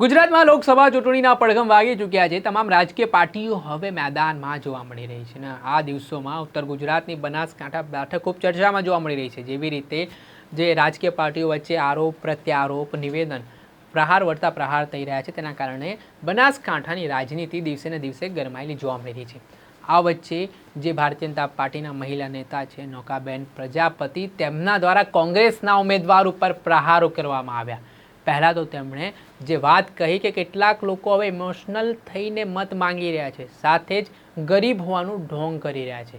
ગુજરાતમાં લોકસભા ચૂંટણીના પડઘમ વાગી ચૂક્યા છે. તમામ રાજકીય પાર્ટીઓ હવે મેદાનમાં જોવા મળી રહી છે અને આ દિવસોમાં ઉત્તર ગુજરાતની બનાસકાંઠા બેઠક ખૂબ ચર્ચામાં જોવા મળી રહી છે. જેવી રીતે જે રાજકીય પાર્ટીઓ વચ્ચે આરોપ, પ્રત્યારોપ, નિવેદન પ્રહાર વળતા પ્રહાર થઈ રહ્યા છે. તેના કારણે બનાસકાંઠાની રાજનીતિ દિવસે ને દિવસે ગરમાયેલી જોવા મળી રહી છે. આ વચ્ચે જે ભારતીય જનતા પાર્ટીના મહિલા નેતા છે, નૌકાબેન પ્રજાપતિ, તેમના દ્વારા કોંગ્રેસના ઉમેદવાર ઉપર પ્રહારો કરવામાં આવ્યા. પહેલાં તો તેમણે જે વાત કહી કે કેટલાક લોકો હવે ઇમોશનલ થઈને મત માંગી રહ્યા છે, સાથે જ ગરીબ હોવાનું ઢોંગ કરી રહ્યા છે.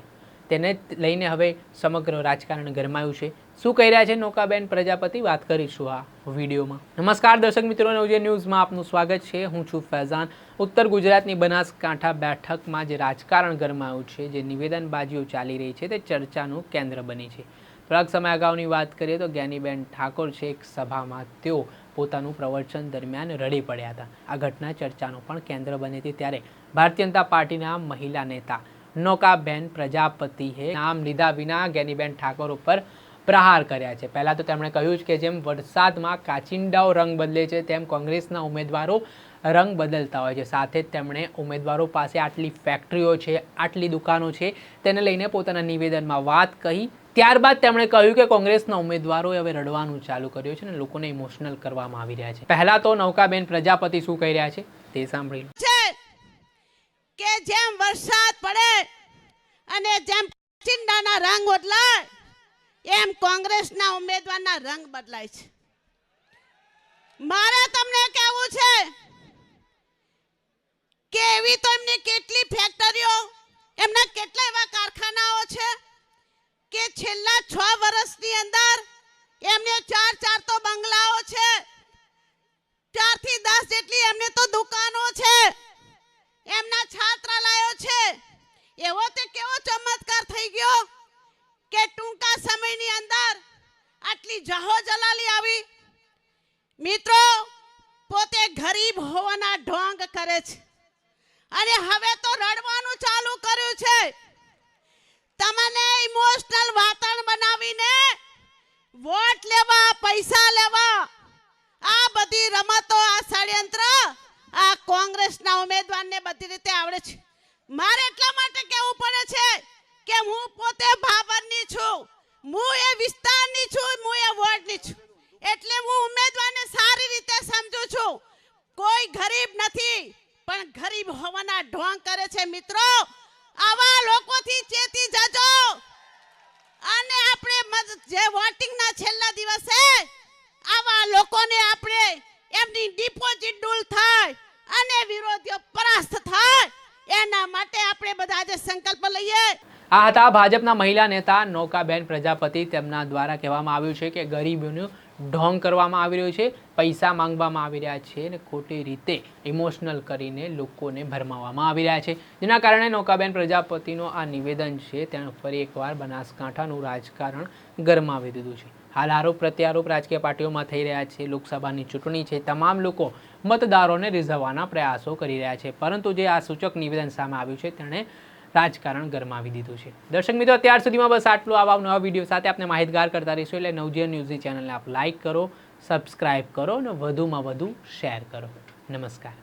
તેને લઈને હવે સમગ્ર રાજકારણ ગરમાયું છે. શું કહી રહ્યા છે નૌકાબેન પ્રજાપતિ? વાત કરીશું આ વિડીયોમાં. નમસ્કાર દર્શક મિત્રો નવજે ન્યૂઝમાં આપનું સ્વાગત છે. હું છું ફૈઝાન. ઉત્તર ગુજરાતની બનાસકાંઠા બેઠકમાં જે રાજકારણ ગરમાયું છે, જે નિવેદનબાજીઓ ચાલી રહી છે, તે ચર્ચાનું કેન્દ્ર બની છે. થોડાક સમય અગાઉની વાત કરીએ તો જ્ઞાનીબેન ઠાકોર છે એક સભામાં તેઓ પોતાનું પ્રવચન દરમિયાન રડી પડ્યા હતા. આ ઘટના ચર્ચાનું પણ કેન્દ્ર બની હતી ત્યારે ભારતીય જનતા પાર્ટીના મહિલા નેતા નૌકાબેન પ્રજાપતિએ નામ લીધા વિના જ્ઞાનીબેન ઠાકોર ઉપર પ્રહાર કર્યા છે. પહેલાં તો તેમણે કહ્યું છે કે જેમ વરસાદમાં કાચિંડાઓ રંગ બદલે છે, તેમ કોંગ્રેસના ઉમેદવારો રંગ બદલતા હોય છે. સાથે જ તેમણે ઉમેદવારો પાસે આટલી ફેક્ટરીઓ છે, આટલી દુકાનો છે, તેને લઈને પોતાના નિવેદનમાં વાત કહી ત્યારબાદ તેમણે કહ્યું કે કોંગ્રેસના ઉમેદવારોએ હવે રડવાનું ચાલુ કર્યું છે અને લોકોને ઇમોશનલ કરવામાં આવી રહ્યા છે. પહેલા તો નૌકાબેન પ્રજાપતિ શું કહી રહ્યા છે તે સાંભળી કે જેમ વરસાદ પડે અને જેમ ચિંડાના રંગ બદલાય, એમ કોંગ્રેસના ઉમેદવારના રંગ બદલાય છે. મારે તમને કહેવું છે કે એવી તો એમની કેટલી ફેક્ટરીઓ એમના કેટલા એવા કારખાનાઓ છે કે છેલ્લા છ વર્ષની અંદર એમને ચાર ચાર તો બંગલાઓ છે. ચારથી દસ જેટલી એમને તો દુકાનો છે. એમના છાત્રાલયો છે. એવો તે કેવો ચમત્કાર થઈ ગયો કે ટૂંકા સમયની અંદર આટલી જહો જલાલી આવી. મિત્રો, પોતે ગરીબ હોવાના ઢોંગ કરે છે. અને હવે તો રડવાનું ચાલુ કર્યું છે. તમને વોટ લેવા, પૈસા લેવા? આ બધી રમતો, આ ષડયંત્ર આ કોંગ્રેસના ઉમેદવારને બધી રીતે આવડે છે. મારે એટલા માટે કહેવું પડે છે કે હું પોતે ભાવરની છું. હું એ વિસ્તારની છું, હું એ વોર્ડની છું. એટલે હું ઉમેદવારને સારી રીતે સમજુ છું. કોઈ ગરીબ નથી, પણ ગરીબ હોવાના ઢોંગ કરે છે. મિત્રો, આવા લોકોથી ચેતી જજો. મત- જે વોટિંગના છેલ્લા દિવસે આવા લોકોને આપણે એમની ડિપોઝિટ ડૂલ થાય અને વિરોધીઓ પરાસ્ત થાય, એના માટે આપણે બધા આજે સંકલ્પ લઈએ. આ હતા ભાજપના મહિલા નેતા નૌકાબેન પ્રજાપતિ. તેમના દ્વારા કહેવામાં આવ્યું છે કે ગરીબોનું ઢોંગ કરવામાં આવી રહ્યું છે, પૈસા માંગવામાં આવી રહ્યા છે અને ખોટી રીતે ઇમોશનલ કરીને લોકોને ભરમાવવામાં આવી રહ્યા છે. જેના કારણે નૌકાબેન પ્રજાપતિનો આ નિવેદન છે, તેણે ફરી એકવાર બનાસકાંઠાનું રાજકારણ ગરમાવી દીધું છે. હાલ આરોપ પ્રત્યારોપ રાજકીય પાર્ટીઓમાં થઈ રહ્યા છે. લોકસભાની ચૂંટણી છે. તમામ લોકો મતદારોને રીઝવવાના પ્રયાસો કરી રહ્યા છે. પરંતુ જે આ સૂચક નિવેદન સામે આવ્યું છે, તેણે રાજકારણ ગરમાવી દીધું છે. દર્શક મિત્રો અત્યાર સુધીમાં બસ આટલું. આવા નવા વીડિયો સાથે આપણે માહિતગાર કરતા રહીશું. એટલે નવજીવન ન્યૂઝની ચેનલને આપ લાઇક કરો સબસ્ક્રાઇબ કરો અને વધુમાં વધુ શેર કરો. નમસ્કાર.